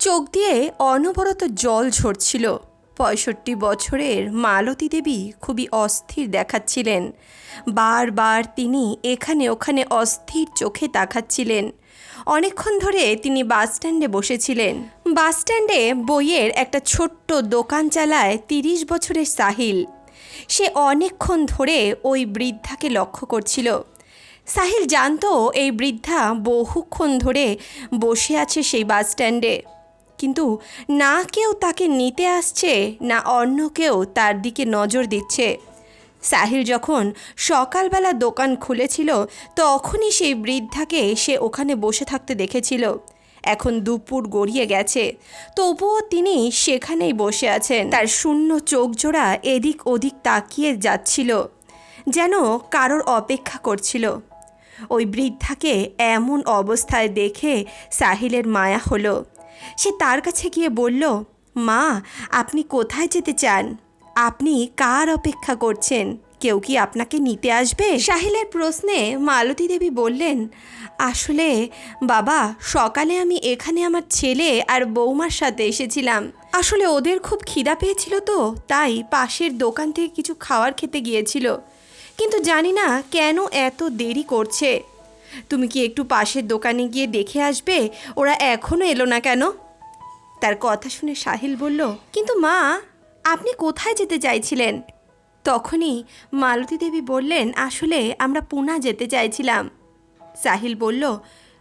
চোখ দিয়ে অনবরত জল ঝরছিল। পঁয়ষট্টি বছরের মালতী দেবী খুবই অস্থির দেখাচ্ছিলেন। বারবার তিনি এখানে ওখানে অস্থির চোখে তাকাচ্ছিলেন। অনেকক্ষণ ধরে তিনি বাসস্ট্যান্ডে বসেছিলেন। বাসস্ট্যান্ডে বইয়ের একটা ছোট্ট দোকান চালায় তিরিশ বছরের সাহিল। সে অনেকক্ষণ ধরে ওই বৃদ্ধাকে লক্ষ্য করছিল। সাহিল জানত এই বৃদ্ধা বহুক্ষণ ধরে বসে আছে সেই বাস স্ট্যান্ডে। কিন্তু না কেউ তাকে নিতে আসছে, না অন্য কেউ তার দিকে নজর দিচ্ছে। সাহিল যখন সকালবেলা দোকান খুলেছিল, তখনই সেই বৃদ্ধাকে সে ওখানে বসে থাকতে দেখেছিল। এখন দুপুর গড়িয়ে গেছে, তবুও তিনি সেখানেই বসে আছেন। তার শূন্য চোখ জোড়া এদিক ওদিক তাকিয়ে যাচ্ছিল, যেন কারোর অপেক্ষা করছিল। ওই বৃদ্ধাকে এমন অবস্থায় দেখে সাহিলের মায়া হলো। সে তার কাছে গিয়ে বলল, মা, আপনি কোথায় যেতে চান? আপনি কার অপেক্ষা করছেন? কেউ কি আপনাকে নিতে আসবে? সাহিলের প্রশ্নে মালতী দেবী বললেন, আসলে বাবা, সকালে আমি এখানে আমার ছেলে আর বৌমার সাথে এসেছিলাম। আসলে ওদের খুব খিদা পেয়েছিল তো, তাই পাশের দোকান থেকে কিছু খাওয়ার খেতে গিয়েছিল। কিন্তু জানি না কেন এত দেরি করছে। তুমি কি একটু পাশের দোকানে গিয়ে দেখে আসবে? ওরা এখনও এলো না কেন? তার কথা শুনে সাহিল বলল, কিন্তু মা, আপনি কোথায় যেতে চাইছিলেন? তখনই মালতী দেবী বললেন, আসলে আমরা পুনা যেতে চাইছিলাম। সাহিল বলল,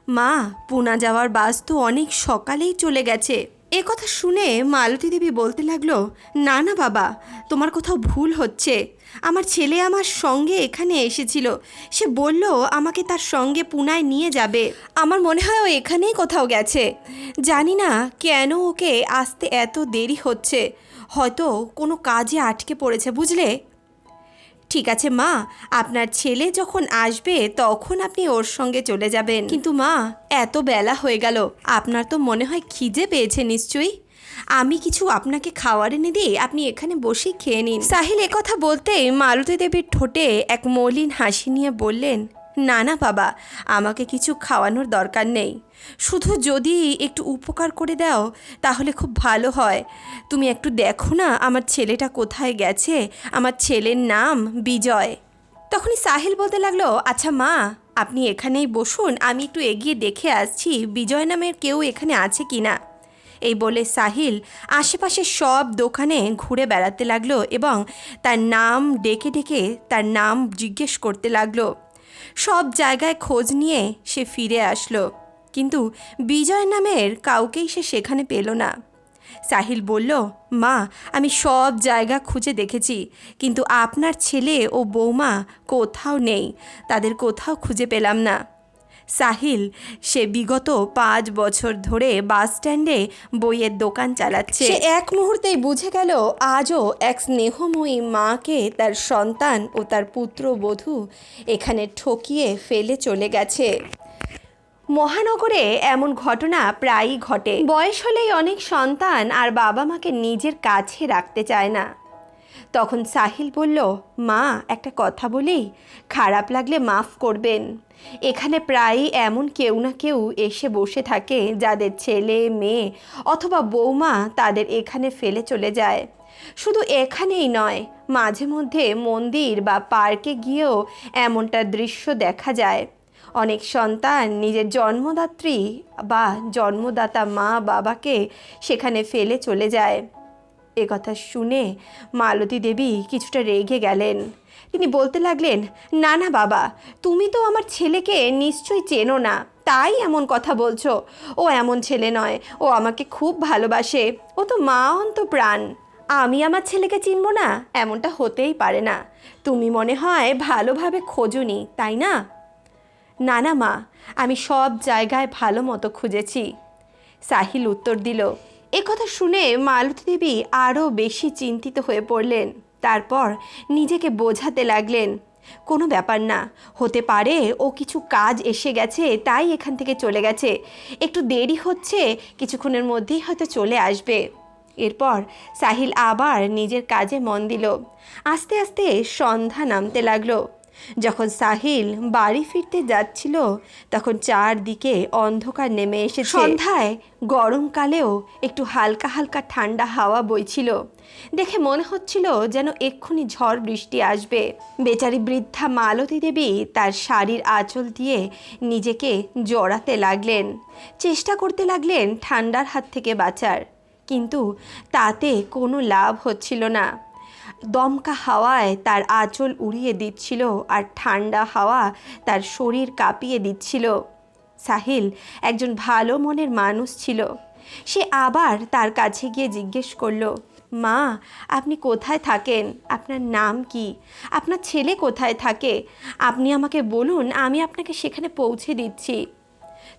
মা, পুনা যাওয়ার বাস তো অনেক সকালেই চলে গেছে। এ কথা শুনে মালতী দেবী বলতে লাগল, না না বাবা, তোমার কোথাও ভুল হচ্ছে। আমার ছেলে আমার সঙ্গে এখানে এসেছিল। সে বলল, আমাকে তার সঙ্গে পুনায় নিয়ে যাবে। আমার মনে হয় ও এখানেই কোথাও গেছে। জানি না কেন ওকে আসতে এত দেরি হচ্ছে। হয়তো কোনো কাজে আটকে পড়েছে, বুঝলে? ঠিক আছে, মা। আপনার ছেলে যখন আসবে, তখন আপনি ওর সঙ্গে চলে যাবেন। কিন্তু মা, এত বেলা হয়ে গেল। আপনার তো মনে হয় খিদে পেয়েছে নিশ্চয়ই। আমি কিছু আপনাকে খাওয়ার এনে দিই আপনি এখানে বসে খেয়ে নিন। সাহিল কথা বলতে মালতী দেবীর ঠোঁটে এক মলিন হাসি নিয়ে বললেন না না বাবা, আমাকে কিছু খাওয়ানোর দরকার নেই। শুধু যদি একটু উপকার করে দাও, তাহলে খুব ভালো হয়। তুমি একটু দেখো না, আমার ছেলেটা কোথায় গেছে? আমার ছেলের নাম বিজয়। তখনই সাহিল বলতে লাগল আচ্ছা মা, আপনি এখানেই বসুন, আমি একটু এগিয়ে দেখে আসছি, বিজয় নামের কেউ এখানে আছে কি না? এই বলে সাহিল আশেপাশে সব দোকানে ঘুরে বেড়াতে লাগল এবং তার নাম ডেকে ডেকে তার নাম জিজ্ঞেস করতে লাগল। সব জায়গায় খোঁজ নিয়ে সে ফিরে আসলো। কিন্তু বিজয় নামের কাউকেই সে সেখানে পেল না। সাহিল বলল, মা, আমি সব জায়গা খুঁজে দেখেছি, কিন্তু আপনার ছেলে ও বৌমা কোথাও নেই। তাদের কোথাও খুঁজে পেলাম না। সাহিল, সে বিগত পাঁচ বছর ধরে বাস স্ট্যান্ডে বইয়ের দোকান চালাচ্ছে। সে এক মুহূর্তেই বুঝে গেল, আজও এক স্নেহময়ী মাকে তার সন্তান ও তার পুত্রবধূ এখানে ঠকিয়ে ফেলে চলে গেছে। মহানগরে এমন ঘটনা প্রায়ই ঘটে। বয়স হলেই অনেক সন্তান আর বাবা মাকে নিজের কাছে রাখতে চায় না। তখন সাহিল বলল, মা, একটা কথা বলি। খারাপ লাগলে মাফ করবেন। এখানে প্রায়ই এমন কেউ না কেউ এসে বসে থাকে যাদের ছেলে, মেয়ে অথবা বৌমা তাদের এখানে ফেলে চলে যায়। শুধু এখানেই নয়, মাঝে মধ্যে মন্দির বা পার্কে গিয়েও এমনটা দৃশ্য দেখা যায়। অনেক সন্তান নিজের জন্মদাত্রী বা জন্মদাতা মা বাবাকে সেখানে ফেলে চলে যায়। কথা শুনে মালতী দেবী কিছুটা রেগে গেলেন। তিনি বলতে লাগলেন, না না, বাবা, তুমি তো আমার ছেলেকে নিশ্চয়ই চেনো না। তাই এমন কথা বলছো। ও এমন ছেলে নয়। ও আমাকে খুব ভালোবাসে। ও তো মা অন্ত প্রাণ। আমি আমার ছেলেকে চিনব না? এমনটা হতেই পারে না। তুমি মনে হয় ভালোভাবে খোঁজনি, তাই না? না না, মা, আমি সব জায়গায় ভালো মতো খুঁজেছি। সাহিল উত্তর দিল কথা শুনে মালতী দেবী আরও বেশি চিন্তিত হয়ে পড়লেন। তারপর নিজেকে বোঝাতে লাগলেন, কোনো ব্যাপার না, হতে পারে ও কিছু কাজ এসে গেছে, তাই এখান থেকে চলে গেছে, একটু দেরি হচ্ছে, কিছুক্ষণের মধ্যেই হয়তো চলে আসবে। এরপর সাহিল আবার নিজের কাজে মন দিল। আস্তে আস্তে সন্ধ্যা নামতে লাগল। যখন সাহিল বাড়ি ফিরতে যাচ্ছিল তখন চারদিকে অন্ধকার নেমে এসে সন্ধ্যায় গরমকালেও একটু হালকা হালকা ঠান্ডা হাওয়া বইছিল। দেখে মনে হচ্ছিল যেন এক্ষুনি ঝড় বৃষ্টি আসবে। বেচারি বৃদ্ধা মালতী দেবী তার শাড়ির আঁচল দিয়ে নিজেকে জড়াতে লাগলেন। চেষ্টা করতে লাগলেন ঠান্ডার হাত থেকে বাঁচার। কিন্তু তাতে কোনো লাভ হচ্ছিল না। দমকা হাওয়ায় তার আঁচল উড়িয়ে দিচ্ছিল আর ঠান্ডা হাওয়া তার শরীর কাঁপিয়ে দিচ্ছিল। সাহিল একজন ভালো মনের মানুষ ছিল। সে আবার তার কাছে গিয়ে জিজ্ঞেস করল, মা, আপনি কোথায় থাকেন? আপনার নাম কি? আপনার ছেলে কোথায় থাকে? আপনি আমাকে বলুন, আমি আপনাকে সেখানে পৌঁছে দিচ্ছি।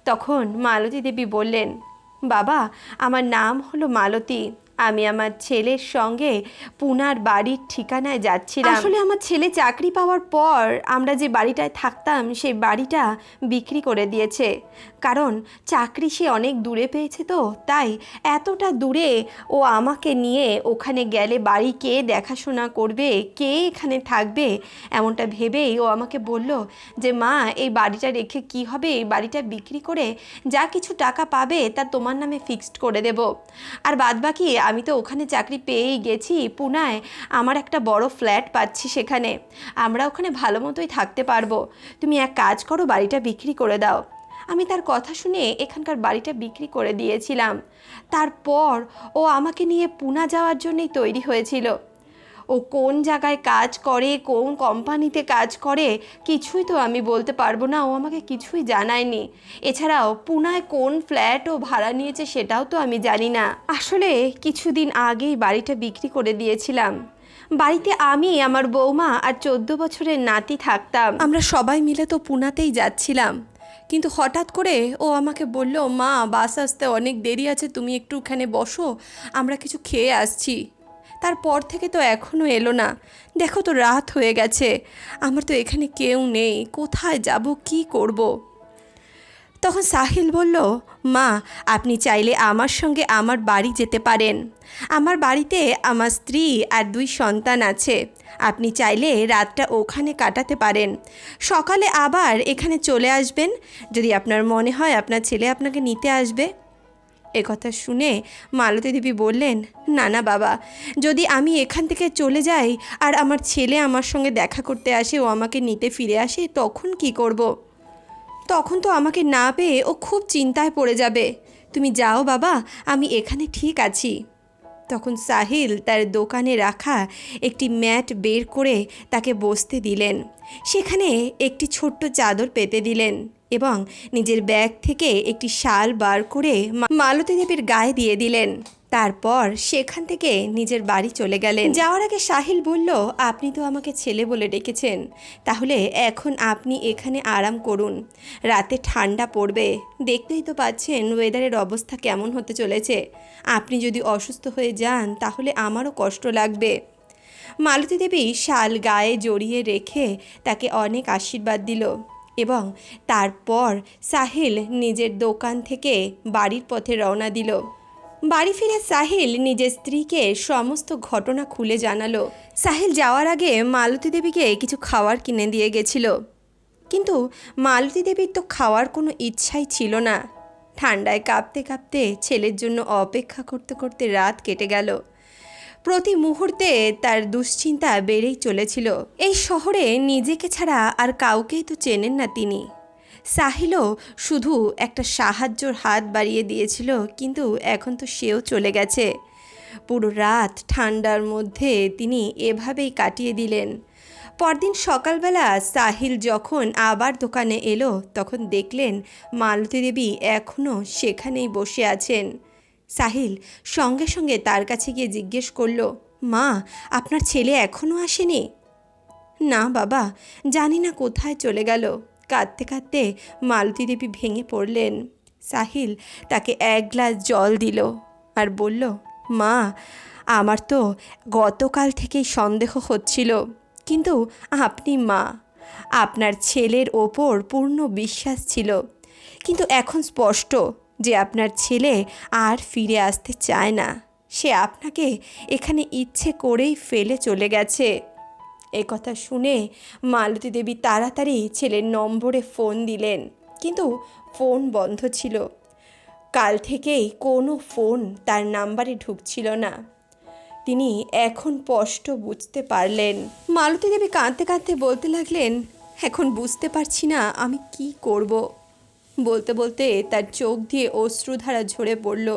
তখন মালতী দেবী বললেন, বাবা, আমার নাম হলো মালতী। আমি আমার ছেলের সঙ্গে পুনার বাড়ির ঠিকানায় যাচ্ছিলাম। আসলে আমার ছেলে চাকরি পাওয়ার পর আমরা যে বাড়িটায় থাকতাম সেই বাড়িটা বিক্রি করে দিয়েছে। কারণ চাকরি সে অনেক দূরে পেয়েছে তো, তাই এতটা দূরে ও আমাকে নিয়ে ওখানে গেলে বাড়ি কে দেখাশোনা করবে, কে এখানে থাকবে এমনটা ভেবেই ও আমাকে বলল যে, মা, এই বাড়িটা রেখে কি হবে? এই বাড়িটা বিক্রি করে যা কিছু টাকা পাবে তা তোমার নামে ফিক্সড করে দেব। আর বাদবাকি আমি তো ওখানে চাকরি পেয়েই গেছি। পুনায় আমার একটা বড় ফ্ল্যাট পাচ্ছি সেখানে। আমরা ওখানে ভালো মতোই থাকতে পারব। তুমি এক কাজ করো, বাড়িটা বিক্রি করে দাও। আমি তার কথা শুনে এখানকার বাড়িটা বিক্রি করে দিয়েছিলাম। তারপর ও আমাকে নিয়ে পুনা যাওয়ার জন্যই তৈরি হয়েছিল। ও কোন জায়গায় কাজ করে, কোন কোম্পানিতে কাজ করে, কিছুই তো আমি বলতে পারব না। ও আমাকে কিছুই জানায়নি। এছাড়াও পুনায় কোন ফ্ল্যাট ও ভাড়া নিয়েছে সেটাও তো আমি জানি না। আসলে কিছুদিন আগেই বাড়িটা বিক্রি করে দিয়েছিলাম। বাড়িতে আমি, আমার বৌমা আর চোদ্দ বছরের নাতি থাকতাম। আমরা সবাই মিলে তো পুনাতেই যাচ্ছিলাম। কিন্তু হঠাৎ করে ও আমাকে বলল, মা, বাস আসতে অনেক দেরি আছে, তুমি একটু ওখানে বসো, আমরা কিছু খেয়ে আসছি। তারপর থেকে তো এখনও এলো না। দেখো তো রাত হয়ে গেছে। আমার তো এখানে কেউ নেই। কোথায় যাব, কি করব। তখন সাহিল বলল, মা, আপনি চাইলে আমার সঙ্গে আমার বাড়ি যেতে পারেন। আমার বাড়িতে আমার স্ত্রী আর দুই সন্তান আছে। আপনি চাইলে রাতটা ওখানে কাটাতে পারেন। সকালে আবার এখানে চলে আসবেন। যদি আপনার মনে হয় আপনার ছেলে আপনাকে নিতে আসবে। একথা শুনে মালতী দেবী বললেন, না না, বাবা, যদি আমি এখান থেকে চলে যাই আর আমার ছেলে আমার সঙ্গে দেখা করতে আসে, ও আমাকে নিতে ফিরে আসে, তখন কি করব। তখন তো আমাকে না পেয়ে ও খুব চিন্তায় পড়ে যাবে। তুমি যাও, বাবা, আমি এখানে ঠিক আছি। তখন সাহিল তার দোকানে রাখা একটি ম্যাট বের করে তাকে বসতে দিলেন। সেখানে একটি ছোট্ট চাদর পেতে দিলেন। এবং নিজের ব্যাগ থেকে একটি শাল বার করে মালতী দেবীর গায়ে দিয়ে দিলেন। তারপর সেখান থেকে নিজের বাড়ি চলে গেলেন। যাওয়ার আগে সাহিল বলল, আপনি তো আমাকে ছেলে বলে ডেকেছেন। তাহলে এখন আপনি এখানে আরাম করুন। রাতে ঠান্ডা পড়বে। দেখতেই তো পাচ্ছেন ওয়েদারের অবস্থা কেমন হতে চলেছে। আপনি যদি অসুস্থ হয়ে যান, তাহলে আমারও কষ্ট লাগবে। মালতী দেবী শাল গায়ে জড়িয়ে রেখে তাকে অনেক আশীর্বাদ দিল। এবং তারপর সাহিল নিজের দোকান থেকে বাড়ির পথে রওনা দিল। বাড়ি ফিরে সাহিল নিজের স্ত্রীকে সমস্ত ঘটনা খুলে জানালো। সাহিল যাওয়ার আগে মালতী দেবীকে কিছু খাবার কিনে দিয়ে গেছিল। কিন্তু মালতী দেবীর তো খাওয়ার কোনো ইচ্ছাই ছিল না। ঠান্ডায় কাঁপতে কাঁপতে ছেলের জন্য অপেক্ষা করতে করতে রাত কেটে গেল। প্রতি মুহূর্তে তার দুশ্চিন্তা বেড়েই চলেছিল। এই শহরে নিজেকে ছাড়া আর কাউকেই তো চেনেন না তিনি। সাহিলও শুধু একটা সাহায্যর হাত বাড়িয়ে দিয়েছিল, কিন্তু এখন তো সেও চলে গেছে। পুরো রাত ঠান্ডার মধ্যে তিনি এভাবেই কাটিয়ে দিলেন। পরদিন সকালবেলা সাহিল যখন আবার দোকানে এলো, তখন দেখলেন মালতী দেবী এখনও সেখানেই বসে আছেন। সাহিল সঙ্গে সঙ্গে তার কাছে গিয়ে জিজ্ঞেস করল, মা, আপনার ছেলে এখনও আসেনি? না বাবা, জানি না কোথায় চলে গেল। কাঁদতে কাঁদতে মালতী দেবী ভেঙে পড়লেন। সাহিল তাকে এক গ্লাস জল দিল আর বলল, মা, আমার তো গতকাল থেকেই সন্দেহ হচ্ছিল, কিন্তু আপনি মা, আপনার ছেলের ওপর পূর্ণ বিশ্বাস ছিল, কিন্তু এখন স্পষ্ট যে আপনার ছেলে আর ফিরে আসতে চায় না। সে আপনাকে এখানে ইচ্ছে করেই ফেলে চলে গেছে। এ কথা শুনে মালতী দেবী তাড়াতাড়ি ছেলের নম্বরে ফোন দিলেন, কিন্তু ফোন বন্ধ ছিল। কাল থেকেই কোনো ফোন তার নাম্বারে ঢুকছিল না। তিনি এখন স্পষ্ট বুঝতে পারলেন। মালতী দেবী কাঁদতে কাঁদতে বলতে লাগলেন, এখন বুঝতে পারছি না আমি কি করব। বলতে বলতে তার চোখ দিয়ে অশ্রুধারা ঝরে পড়ল।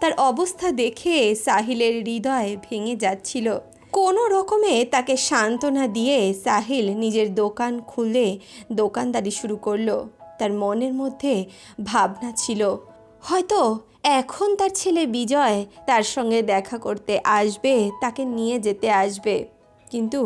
তার অবস্থা দেখে সাহিলের হৃদয় ভেঙে যাচ্ছিল। কোনো রকমে তাকে সান্ত্বনা দিয়ে সাহিল নিজের দোকান খুলে দোকানদারি শুরু করল। তার মনের মধ্যে ভাবনা ছিল, হয়তো এখন তার ছেলে বিজয় তার সঙ্গে দেখা করতে আসবে, তাকে নিয়ে যেতে আসবে। কিন্তু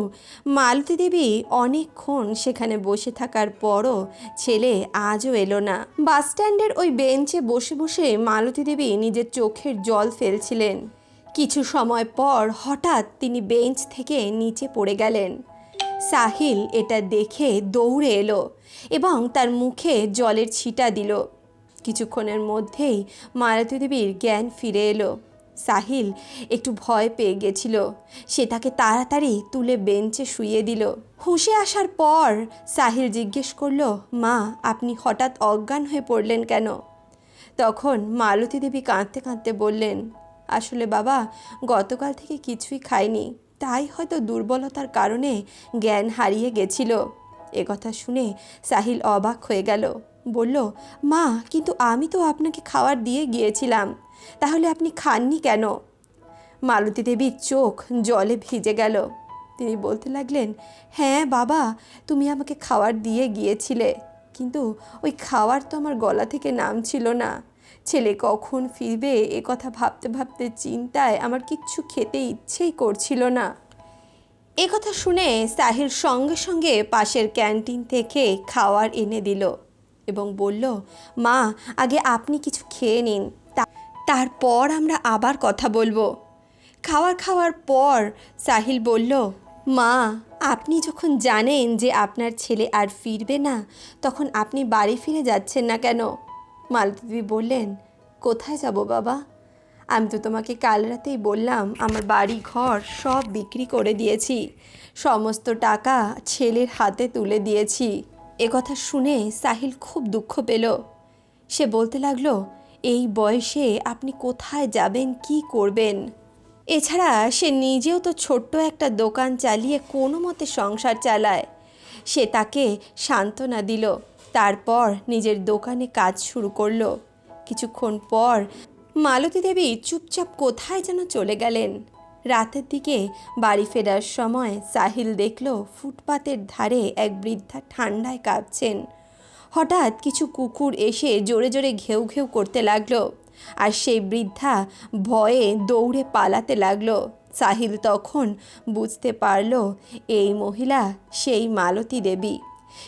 মালতী দেবী অনেকক্ষণ সেখানে বসে থাকার পরও ছেলে আজও এলো না। বাস স্ট্যান্ডের ওই বেঞ্চে বসে বসে মালতী দেবী নিজের চোখের জল ফেলছিলেন। কিছু সময় পর হঠাৎ তিনি বেঞ্চ থেকে নিচে পড়ে গেলেন। সাহিল এটা দেখে দৌড়ে এলো এবং তার মুখে জলের ছিটা দিল। কিছুক্ষণের মধ্যেই মালতী দেবীর জ্ঞান ফিরে এলো। সাহিল একটু ভয় পেয়ে গেছিল। সে তাকে তাড়াতাড়ি তুলে বেঞ্চে শুইয়ে দিল। হুঁশে আসার পর সাহিল জিজ্ঞেস করল, মা, আপনি হঠাৎ অজ্ঞান হয়ে পড়লেন কেন? তখন মালতী দেবী কাঁদতে কাঁদতে বললেন, আসলে বাবা, গতকাল থেকে কিছুই খাইনি। তাই হয়তো দুর্বলতার কারণে জ্ঞান হারিয়ে গেছিল। কথা শুনে সাহিল অবাক হয়ে গেল। বলল, মা, কিন্তু আমি তো আপনাকে খাবার দিয়ে গিয়েছিলাম। তাহলে আপনি খাননি কেন? মালতী দেবীর চোখ জলে ভিজে গেল। তিনি বলতে লাগলেন হ্যাঁ বাবা, তুমি আমাকে খাওয়ার দিয়ে গিয়েছিলে, কিন্তু ওই খাওয়ার তো আমার গলা থেকে নামছিল না। ছেলে কখন ফিরবে এ কথা ভাবতে ভাবতে চিন্তায় আমার কিচ্ছু খেতে ইচ্ছেই করছিল না। এ কথা শুনে সাহিল সঙ্গে সঙ্গে পাশের ক্যান্টিন থেকে খাওয়ার এনে দিল এবং বলল, মা, আগে আপনি কিছু খেয়ে নিন। তারপর আমরা আবার কথা বলব। খাওয়ার খাওয়ার পর সাহিল বলল, মা, আপনি যখন জানেন যে আপনার ছেলে আর ফিরবে না, তখন আপনি বাড়ি ফিরে যাচ্ছেন না কেন? মালতী বললেন, কোথায় যাব বাবা? আমি তো তোমাকে কাল রাতেই বললাম, আমার বাড়ি ঘর সব বিক্রি করে দিয়েছি। সমস্ত টাকা ছেলের হাতে তুলে দিয়েছি। কথা শুনে সাহিল খুব দুঃখ পেল। সে বলতে লাগল এই বয়সে আপনি কোথায় যাবেন, কি করবেন? এছাড়া সে নিজেও তো ছোট্ট একটা দোকান চালিয়ে কোনো মতে সংসার চালায়। সে তাকে সান্ত্বনা দিল, তারপর নিজের দোকানে কাজ শুরু করল। কিছুক্ষণ পর মালতী দেবী চুপচাপ কোথায় যেন চলে গেলেন। রাতের দিকে বাড়ি ফেরার সময় সাহিল দেখল ফুটপাতের ধারে এক বৃদ্ধা ঠান্ডায় কাঁপছেন। হঠাৎ কিছু কুকুর এসে জোরে জোরে ঘেউ ঘেউ করতে লাগল। আর সেই বৃদ্ধা ভয়ে দৌড়ে পালাতে লাগল। সাহিল তখন বুঝতে পারল, এই মহিলা সেই মালতী দেবী।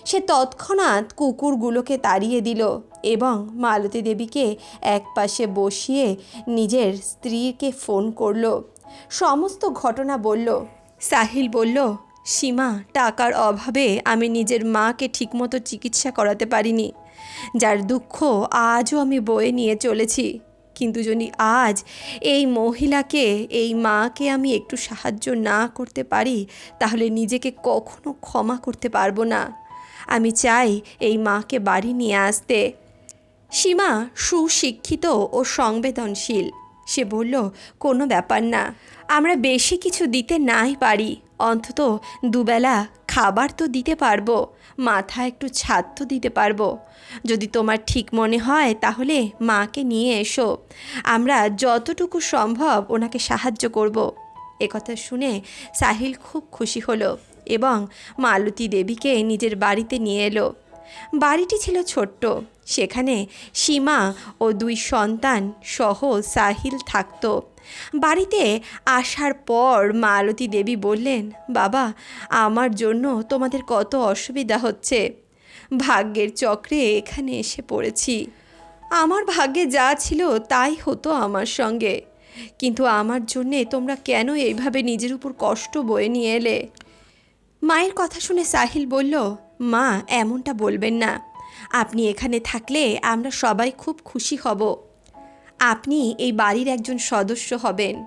সে তৎক্ষণাৎ কুকুরগুলোকে তাড়িয়ে দিল এবং মালতী দেবীকে একপাশে বসিয়ে নিজের স্ত্রীকে ফোন করল। সমস্ত ঘটনা বলল। সাহিল বলল সীমা, টাকার অভাবে আমি নিজের মাকে ঠিকমতো চিকিৎসা করাতে পারিনি। যার দুঃখ আজও আমি বয়ে নিয়ে চলেছি। কিন্তু যদি আজ এই মহিলাকে, এই মাকে আমি একটু সাহায্য না করতে পারি, তাহলে নিজেকে কখনো ক্ষমা করতে পারব না। আমি চাই এই মাকে বাড়ি নিয়ে আসতে। সীমা সুশিক্ষিত ও সংবেদনশীল। সে বলল, কোনো ব্যাপার না। আমরা বেশি কিছু দিতে নাই পারি। অন্তত দুবেলা খাবার তো দিতে পারব। মাথা একটু ছাদ তো দিতে পারব। যদি তোমার ঠিক মনে হয়, তাহলে মাকে নিয়ে এসো। আমরা যতটুকু সম্ভব ওনাকে সাহায্য করব। একথা শুনে সাহিল খুব খুশি হলো এবং মালতী দেবীকে নিজের বাড়িতে নিয়ে এলো। বাড়িটি ছিল ছোট্ট। সেখানে সীমা ও দুই সন্তান সহ সাহিল থাকতো। বাড়িতে আসার পর মালতী দেবী বললেন, বাবা, আমার জন্য তোমাদের কত অসুবিধা হচ্ছে। ভাগ্যের চক্রে এখানে এসে পড়েছি। আমার ভাগ্যে যা ছিল তাই হতো আমার সঙ্গে। কিন্তু আমার জন্যে তোমরা কেন এইভাবে নিজের উপর কষ্ট বয়ে নিয়ে এলে? মায়ের কথা শুনে সাহিল বলল মা, এমনটা বলবেন না। আপনি এখানে থাকলে আমরা সবাই খুব খুশি হব। আপনি এই বাড়ির একজন সদস্য হবেন।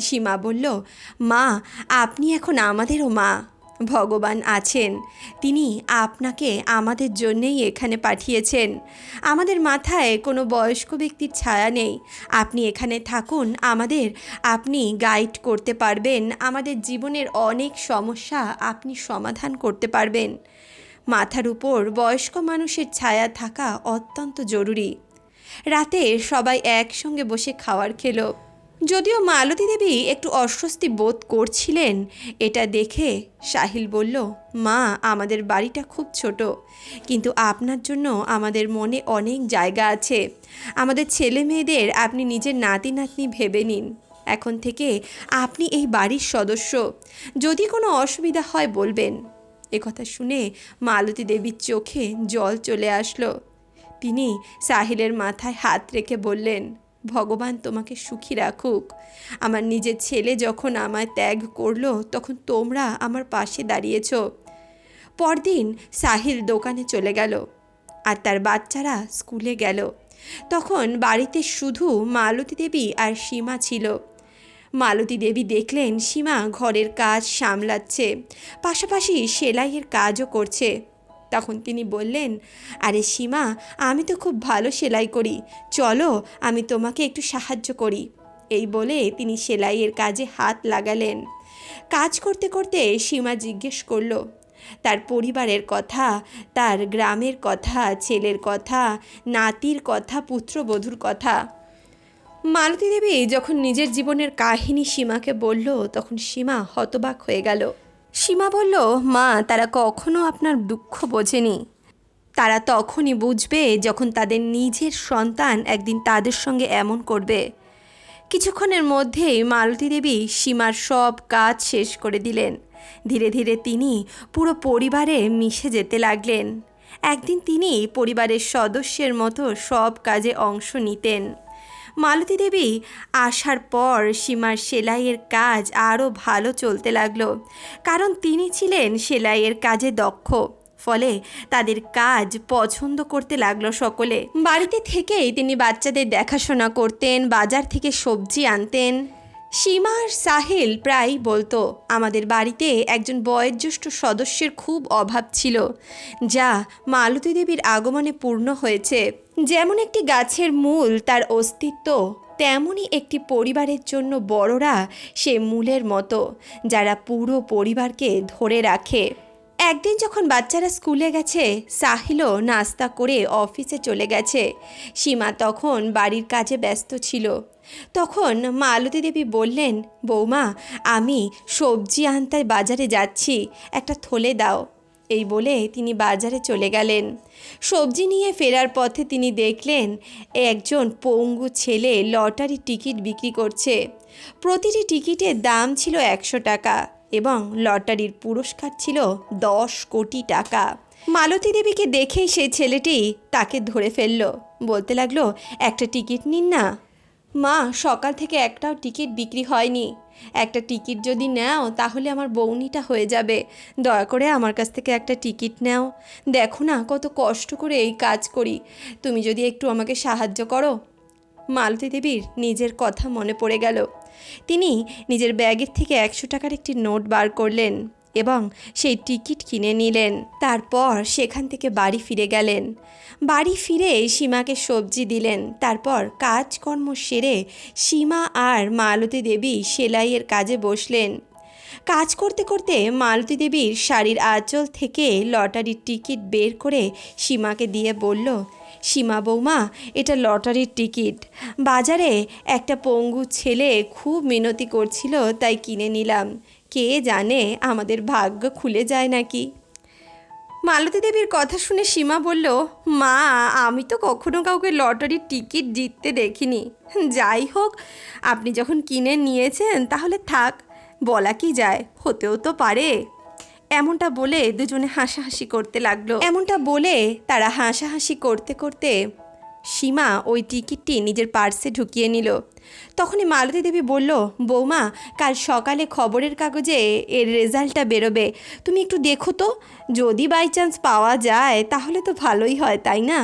সীমা বলল, মা, আপনি এখন আমাদেরও মা। ভগবান আছেন। তিনি আপনাকে আমাদের জন্যেই এখানে পাঠিয়েছেন। আমাদের মাথায় কোনো বয়স্ক ব্যক্তির ছায়া নেই। আপনি এখানে থাকুন, আমাদের আপনি গাইড করতে পারবেন। আমাদের জীবনের অনেক সমস্যা আপনি সমাধান করতে পারবেন। মাথার উপর বয়স্ক মানুষের ছায়া থাকা অত্যন্ত জরুরি। রাতে সবাই একসঙ্গে বসে খাওয়ার খেলো। যদিও মালতী দেবী একটু অস্বস্তি বোধ করছিলেন, এটা দেখে সাহিল বলল, মা, আমাদের বাড়িটা খুব ছোট, কিন্তু আপনার জন্য আমাদের মনে অনেক জায়গা আছে। আমাদের ছেলে মেয়েদের আপনি নিজের নাতি নাতনি ভেবে নিন। এখন থেকে আপনি এই বাড়ির সদস্য। যদি কোনো অসুবিধা হয় বলবেন। একথা শুনে মালতী দেবীর চোখে জল চলে আসলো। তিনি সাহিলের মাথায় হাত রেখে বললেন ভগবান তোমাকে সুখী রাখুক। আমার নিজের ছেলে যখন আমায় ত্যাগ করল, তখন তোমরা আমার পাশে দাঁড়িয়েছ। পরদিন সাহিল দোকানে চলে গেল আর তার বাচ্চারা স্কুলে গেল। তখন বাড়িতে শুধু মালতী দেবী আর সীমা ছিল। মালতী দেবী দেখলেন সীমা ঘরের কাজ সামলাচ্ছে, পাশাপাশি সেলাইয়ের কাজও করছে। তখন তিনি বললেন, আরে সীমা, আমি তো খুব ভালো সেলাই করি। চলো, আমি তোমাকে একটু সাহায্য করি। এই বলে তিনি সেলাইয়ের কাজে হাত লাগালেন। কাজ করতে করতে সীমা জিজ্ঞেস করল, তার পরিবারের কথা, তার গ্রামের কথা, ছেলের কথা, নাতির কথা, পুত্রবধূর কথা? মালতী দেবী যখন নিজের জীবনের কাহিনী সীমাকে বলল, তখন সীমা হতবাক হয়ে গেল। সীমা বলল, মা, তারা কখনো আপনার দুঃখ বোঝেনি। তারা তখনই বুঝবে যখন তাদের নিজের সন্তান একদিন তাদের সঙ্গে এমন করবে। কিছুক্ষণের মধ্যেই মালতী দেবী সীমার সব কাজ শেষ করে দিলেন। ধীরে ধীরে তিনি পুরো পরিবারে মিশে যেতে লাগলেন। একদিন তিনি পরিবারের সদস্যের মতো সব কাজে অংশ নিতেন। মালতী দেবী, আসার পর সীমার সেলাইয়ের কাজ আরও ভালো চলতে লাগল। কারণ তিনি ছিলেন সেলাইয়ের কাজে দক্ষ, ফলে তাদের কাজ পছন্দ করতে লাগল সকলে। বাড়িতে থেকেই তিনি বাচ্চাদের দেখাশোনা করতেন, বাজার থেকে সবজি আনতেন। সীমা আর সাহেল প্রায়ই বলতো, আমাদের বাড়িতে একজন বয়োজ্যেষ্ঠ সদস্যের খুব অভাব ছিল, যা মালতী দেবীর আগমনে পূর্ণ হয়েছে। যেমন একটি গাছের মূল তার অস্তিত্ব তেমনই একটি পরিবারের জন্য বড়রা সে মূলের মতো, যারা পুরো পরিবারকে ধরে রাখে। একদিন যখন বাচ্চারা স্কুলে গেছে সাহিলও নাস্তা করে অফিসে চলে গেছে। সীমা তখন বাড়ির কাজে ব্যস্ত ছিল। তখন মালতী দেবী বললেন, বৌমা, আমি সবজি আনতে বাজারে যাচ্ছি, একটা থলে দাও। এই বলে তিনি বাজারে চলে গেলেন। সবজি নিয়ে ফেরার পথে তিনি দেখলেন, একজন পঙ্গু ছেলে লটারি টিকিট বিক্রি করছে। প্রতিটি টিকিটের দাম ছিল একশো টাকা। এবং লটারির পুরস্কার ছিল দশ কোটি টাকা। মালতী দেবীকে দেখেই সেই ছেলেটি তাকে ধরে ফেলল। বলতে লাগল, একটা টিকিট নিন না। মা, সকাল থেকে একটাও টিকিট বিক্রি হয়নি। একটা টিকিট যদি নাও, তাহলে আমার বৌনিটা হয়ে যাবে। দয়া করে আমার কাছ থেকে একটা টিকিট নাও। দেখো না, কত কষ্ট করে এই কাজ করি। তুমি যদি একটু আমাকে সাহায্য করো। মালতী দেবীর নিজের কথা মনে পড়ে গেল। তিনি নিজের ব্যাগের থেকে একশো টাকার একটি নোট বার করলেন এবং সেই টিকিট কিনে নিলেন। তারপর সেখান থেকে বাড়ি ফিরে গেলেন। বাড়ি ফিরে সীমাকে সবজি দিলেন। তারপর কাজকর্ম সেরে সীমা আর মালতী দেবী সেলাইয়ের কাজে বসলেন। কাজ করতে করতে মালতী দেবীর শাড়ির আঁচল থেকে লটারির টিকিট বের করে সীমাকে দিয়ে বলল সীমা বৌমা, এটা লটারির টিকিট। বাজারে একটা পঙ্গু ছেলে খুব মিনতি করছিল, তাই কিনে নিলাম। কে জানে আমাদের ভাগ্য খুলে যায় নাকি? মালতী দেবীর কথা শুনে সীমা বলল, মা, আমি তো কখনো কাউকে লটারির টিকিট জিততে দেখিনি। যাই হোক, আপনি যখন কিনে নিয়েছেন, তাহলে থাক, বলা কি যায়, হতেও তো পারে। এমনটা বলে দুজনে হাসাহাসি করতে লাগল। এমনটা বলে তারা হাসাহাসি করতে করতে সীমা ওই টিকিটটি নিজের পার্সে ঢুকিয়ে নিল। তখনই মালতী দেবী বলল, বৌমা, কাল সকালে খবরের কাগজে এর রেজাল্টটা বেরোবে। তুমি একটু দেখো তো, যদি বাই চান্স পাওয়া যায় তাহলে তো ভালোই হয়, তাই না?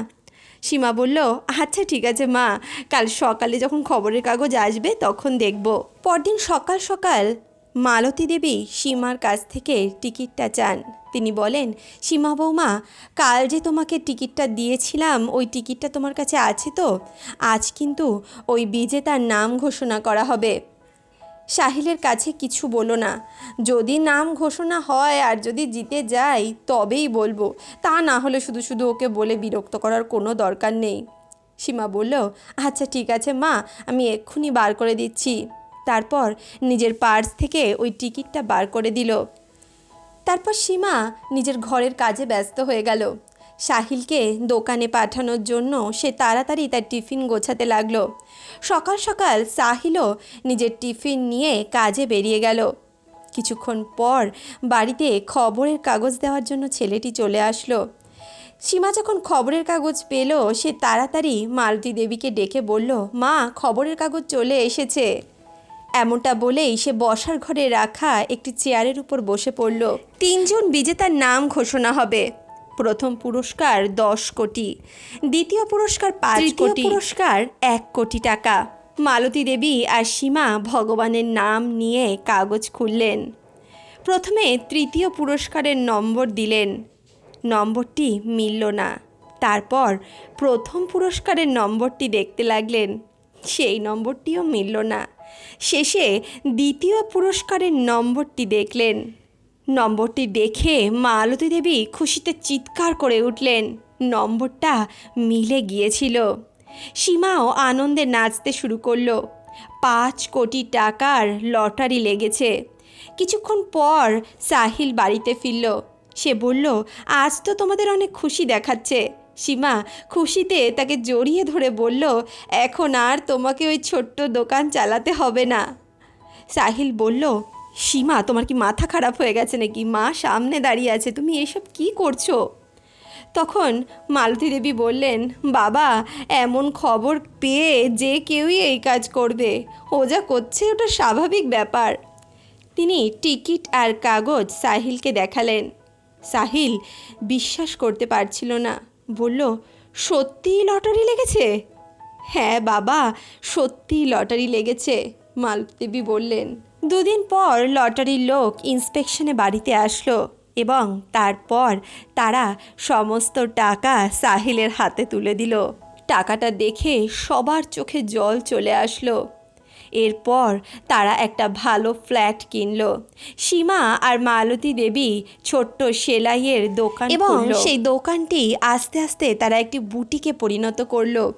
সীমা বলল আচ্ছা ঠিক আছে মা, কাল সকালে যখন খবরের কাগজ আসবে তখন দেখব। পরদিন সকাল সকাল মালতী দেবী সীমার কাছ থেকে টিকিটটা চান। তিনি বলেন, সীমা বৌমা, কাল যে তোমাকে টিকিটটা দিয়েছিলাম, ওই টিকিটটা তোমার কাছে আছে তো? আজ কিন্তু ওই বিজেতার নাম ঘোষণা করা হবে। সাহিলের কাছে কিছু বলো না। যদি নাম ঘোষণা হয় আর যদি জিতে যাই, তবেই বলব। তা না হলে শুধু শুধু ওকে বলে বিরক্ত করার কোনো দরকার নেই। সীমা বলল আচ্ছা ঠিক আছে মা, আমি এক্ষুনি বার করে দিচ্ছি। তারপর নিজের পার্স থেকে ওই টিকিটটা বার করে দিল। তারপর সীমা নিজের ঘরের কাজে ব্যস্ত হয়ে গেল। সাহিলকে দোকানে পাঠানোর জন্য সে তাড়াতাড়ি তার টিফিন গোছাতে লাগল। সকাল সকাল সাহিলও নিজের টিফিন নিয়ে কাজে বেরিয়ে গেল। কিছুক্ষণ পর বাড়িতে খবরের কাগজ দেওয়ার জন্য ছেলেটি চলে আসলো। সীমা যখন খবরের কাগজ পেল, সে তাড়াতাড়ি মালতী দেবীকে ডেকে বলল, মা, খবরের কাগজ চলে এসেছে। এমনটা বলেই সে বসার ঘরে রাখা একটি চেয়ারের উপর বসে পড়ল। তিনজন বিজেতার নাম ঘোষণা হবে। প্রথম পুরস্কার দশ কোটি দ্বিতীয় পুরস্কার পাঁচ কোটি পুরস্কার এক কোটি টাকা। মালতী দেবী আর সীমা ভগবানের নাম নিয়ে কাগজ খুললেন। প্রথমে তৃতীয় পুরস্কারের নম্বর দিলেন। নম্বরটি মিলল না। তারপর প্রথম পুরস্কারের নম্বরটি দেখতে লাগলেন। সেই নম্বরটিও মিলল না। শেষে দ্বিতীয় পুরস্কারের নম্বরটি দেখলেন। নম্বরটি দেখে মালতী দেবী খুশিতে চিৎকার করে উঠলেন। নম্বরটা মিলে গিয়েছিল। সীমাও আনন্দে নাচতে শুরু করল। পাঁচ কোটি টাকার লটারি লেগেছে। কিছুক্ষণ পর সাহিল বাড়িতে ফিরল। সে বলল, আজ তো তোমাদের অনেক খুশি দেখাচ্ছে। সীমা খুশিতে তাকে জড়িয়ে ধরে বলল, এখন আর তোমাকে ওই ছোট্ট দোকান চালাতে হবে না। সাহিল বলল, সীমা, তোমার কি মাথা খারাপ হয়ে গেছে নাকি? মা সামনে দাঁড়িয়ে আছে, তুমি এসব কি করছ? তখন মালতী দেবী বললেন, বাবা, এমন খবর পেয়ে যে কেউই এই কাজ করবে। ও যা করছে ওটা স্বাভাবিক ব্যাপার। তিনি টিকিট আর কাগজ সাহিলকে দেখালেন। সাহিল বিশ্বাস করতে পারছিল না। বলল, সত্যিই লটারি লেগেছে? হ্যাঁ বাবা, সত্যিই লটারি লেগেছে মালদেবী বললেন। দুদিন পর লটারির লোক ইন্সপেকশনে বাড়িতে আসলো এবং তারপর তারা সমস্ত টাকা সাহিলের হাতে তুলে দিল। টাকাটা দেখে সবার চোখে জল চলে আসলো। এরপর তারা একটা ভালো ফ্ল্যাট কিনলো। সীমা আর মালতী দেবী ছোট্ট সেলাইয়ের দোকান এবং সেই দোকানটি আস্তে আস্তে তারা একটি বুটিকে পরিণত করল।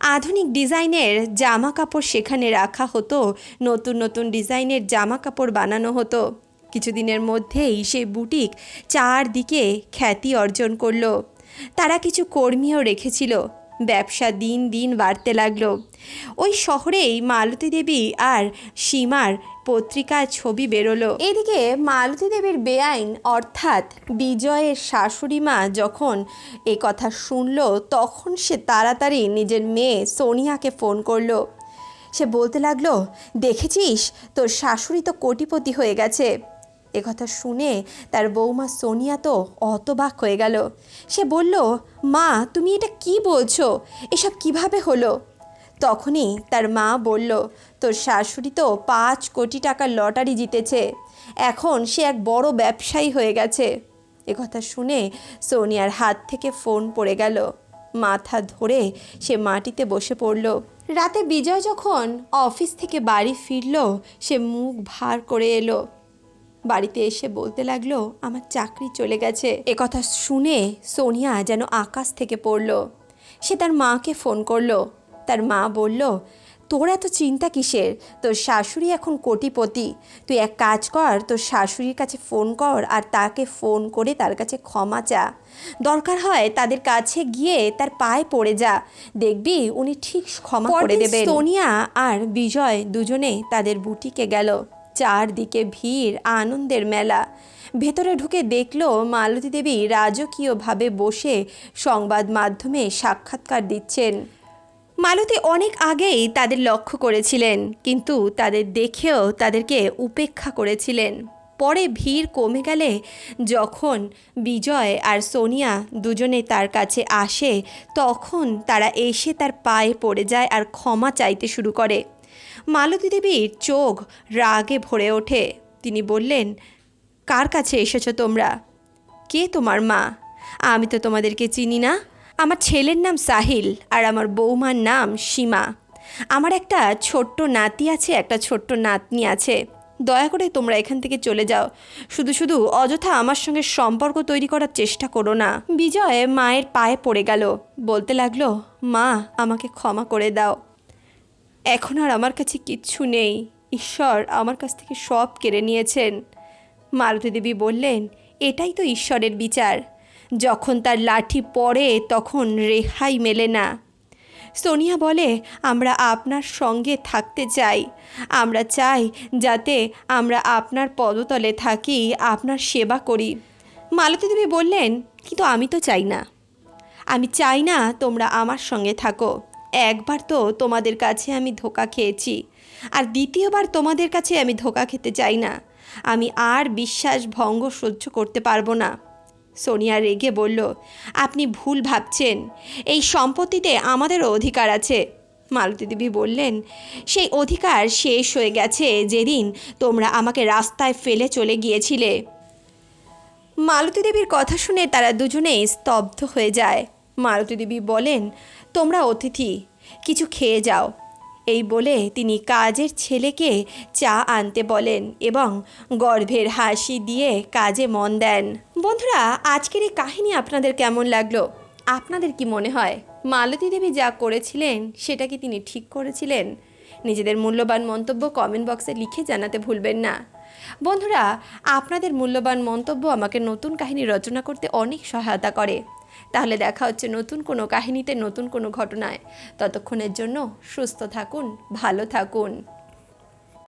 আধুনিক ডিজাইনের জামা কাপড় সেখানে রাখা হতো নতুন নতুন ডিজাইনের জামা কাপড় বানানো হতো। কিছুদিনের মধ্যেই সেই বুটিক চারদিকে খ্যাতি অর্জন করল। তারা কিছু কর্মীও রেখেছিল। ব্যবসা দিন দিন বাড়তে লাগল। ওই শহরেই মালতী দেবী আর সীমার পত্রিকায় ছবি বেরোলো। এদিকে মালতী দেবীর বেআইন অর্থাৎ বিজয়ের শাশুড়ি মা যখন এ কথা শুনলো, তখন সে তাড়াতাড়ি নিজের মেয়ে সোনিয়াকে ফোন করল। সে বলতে লাগল, দেখেছিস? তোর শাশুড়ি তো কোটিপতি হয়ে গেছে। একথা শুনে তার বৌমা সোনিয়া তো অতবাক হয়ে গেল। সে বলল, মা, তুমি এটা কি বলছো? এসব কীভাবে হলো? তখনই তার মা বলল, তোর শাশুড়ি তো পাঁচ কোটি টাকার লটারি জিতেছে। এখন সে এক বড় ব্যবসায়ী হয়ে গেছে। এ কথা শুনে সোনিয়ার হাত থেকে ফোন পড়ে গেল। মাথা ধরে সে মাটিতে বসে পড়ল। রাতে বিজয় যখন অফিস থেকে বাড়ি ফিরল, সে মুখ ভার করে এলো। বাড়িতে এসে বলতে লাগল আমার চাকরি চলে গেছে। একথা শুনে সোনিয়া যেন আকাশ থেকে পড়ল। সে তার মাকে ফোন করল। তার মা বলল তোর এত চিন্তা কিসের? তোর শাশুড়ি এখন কোটিপতি। তুই এক কাজ কর তোর শাশুড়ির কাছে ফোন কর আর তাকে ফোন করে তার কাছে ক্ষমা চা। দরকার হয় তাদের কাছে গিয়ে তার পায়ে পড়ে যা। দেখবি উনি ঠিক ক্ষমা করে দেবে সোনিয়া আর বিজয় দুজনে তাদের বুটিকে গেল। চারদিকে ভিড়, আনন্দের মেলা। ভেতরে ঢুকে দেখল মালতী দেবী রাজকীয়ভাবে বসে সংবাদ মাধ্যমে সাক্ষাৎকার দিচ্ছেন। মালতী অনেক আগেই তাদের লক্ষ্য করেছিলেন, কিন্তু তাদের দেখেও তাদেরকে উপেক্ষা করেছিলেন। পরে ভিড় কমে গেলে যখন বিজয় আর সোনিয়া দুজনে তার কাছে আসে, তখন তারা এসে তার পায়ে পড়ে যায় আর ক্ষমা চাইতে শুরু করে। মালতী দেবীর চোখ রাগে ভরে ওঠে। তিনি বললেন, কার কাছে এসেছ তোমরা? কে তোমার মা? আমি তো তোমাদেরকে চিনি না। আমার ছেলের নাম সাহিল আর আমার বৌমার নাম সীমা। আমার একটা ছোট্ট নাতি আছে, একটা ছোট্ট নাতনি আছে। দয়া করে তোমরা এখান থেকে চলে যাও। শুধু শুধু অযথা আমার সঙ্গে সম্পর্ক তৈরি করার চেষ্টা করো না। বিজয় মায়ের পায়ে পড়ে গেল। বলতে লাগল, মা, আমাকে ক্ষমা করে দাও। এখন আর আমার কাছে কিচ্ছু নেই। ঈশ্বর আমার কাছ থেকে সব কেড়ে নিয়েছেন। মালতী দেবী বললেন, এটাই তো ঈশ্বরের বিচার। যখন তার লাঠি পড়ে তখন রেহাই মেলে না। সোনিয়া বলে, আমরা আপনার সঙ্গে থাকতে চাই। আমরা চাই যাতে আমরা আপনার পদতলে থাকি, আপনার সেবা করি। মালতী দেবী বললেন, কিন্তু আমি তো চাই না। আমি চাই না তোমরা আমার সঙ্গে থাকো। একবার তো তোমাদের কাছে আমি ধোকা খেয়েছি, আর দ্বিতীয়বার তোমাদের কাছে আমি ধোকা খেতে চাই না। আমি আর বিশ্বাস ভঙ্গ সহ্য করতে পারব না। সোনিয়া রেগে বলল, আপনি ভুল ভাবছেন। এই সম্পত্তিতে আমাদেরও অধিকার আছে। মালতী দেবী বললেন, সেই অধিকার শেষ হয়ে গেছে যেদিন তোমরা আমাকে রাস্তায় ফেলে চলে গিয়েছিলে। মালতী দেবীর কথা শুনে তারা দুজনেই স্তব্ধ হয়ে যায়। মালতী দেবী বলেন তোমরা অতিথি, কিছু খেয়ে যাও। এই বলে তিনি কাজের ছেলেকে চা আনতে বলেন এবং গর্ভের হাসি দিয়ে কাজে মন দেন। বন্ধুরা, আজকের এই কাহিনী আপনাদের কেমন লাগল? আপনাদের কি মনে হয়? মালতী দেবী যা করেছিলেন, সেটা কি তিনি ঠিক করেছিলেন? নিজেদের মূল্যবান মন্তব্য কমেন্ট বক্সে লিখে জানাতে ভুলবেন না। বন্ধুরা, আপনাদের মূল্যবান মন্তব্য আমাকে নতুন কাহিনী রচনা করতে অনেক সহায়তা করে। তাহলে দেখা হচ্ছে নতুন কোনো কাহিনীতে নতুন কোনো ঘটনায়। ততক্ষণের জন্য সুস্থ থাকুন, ভালো থাকুন।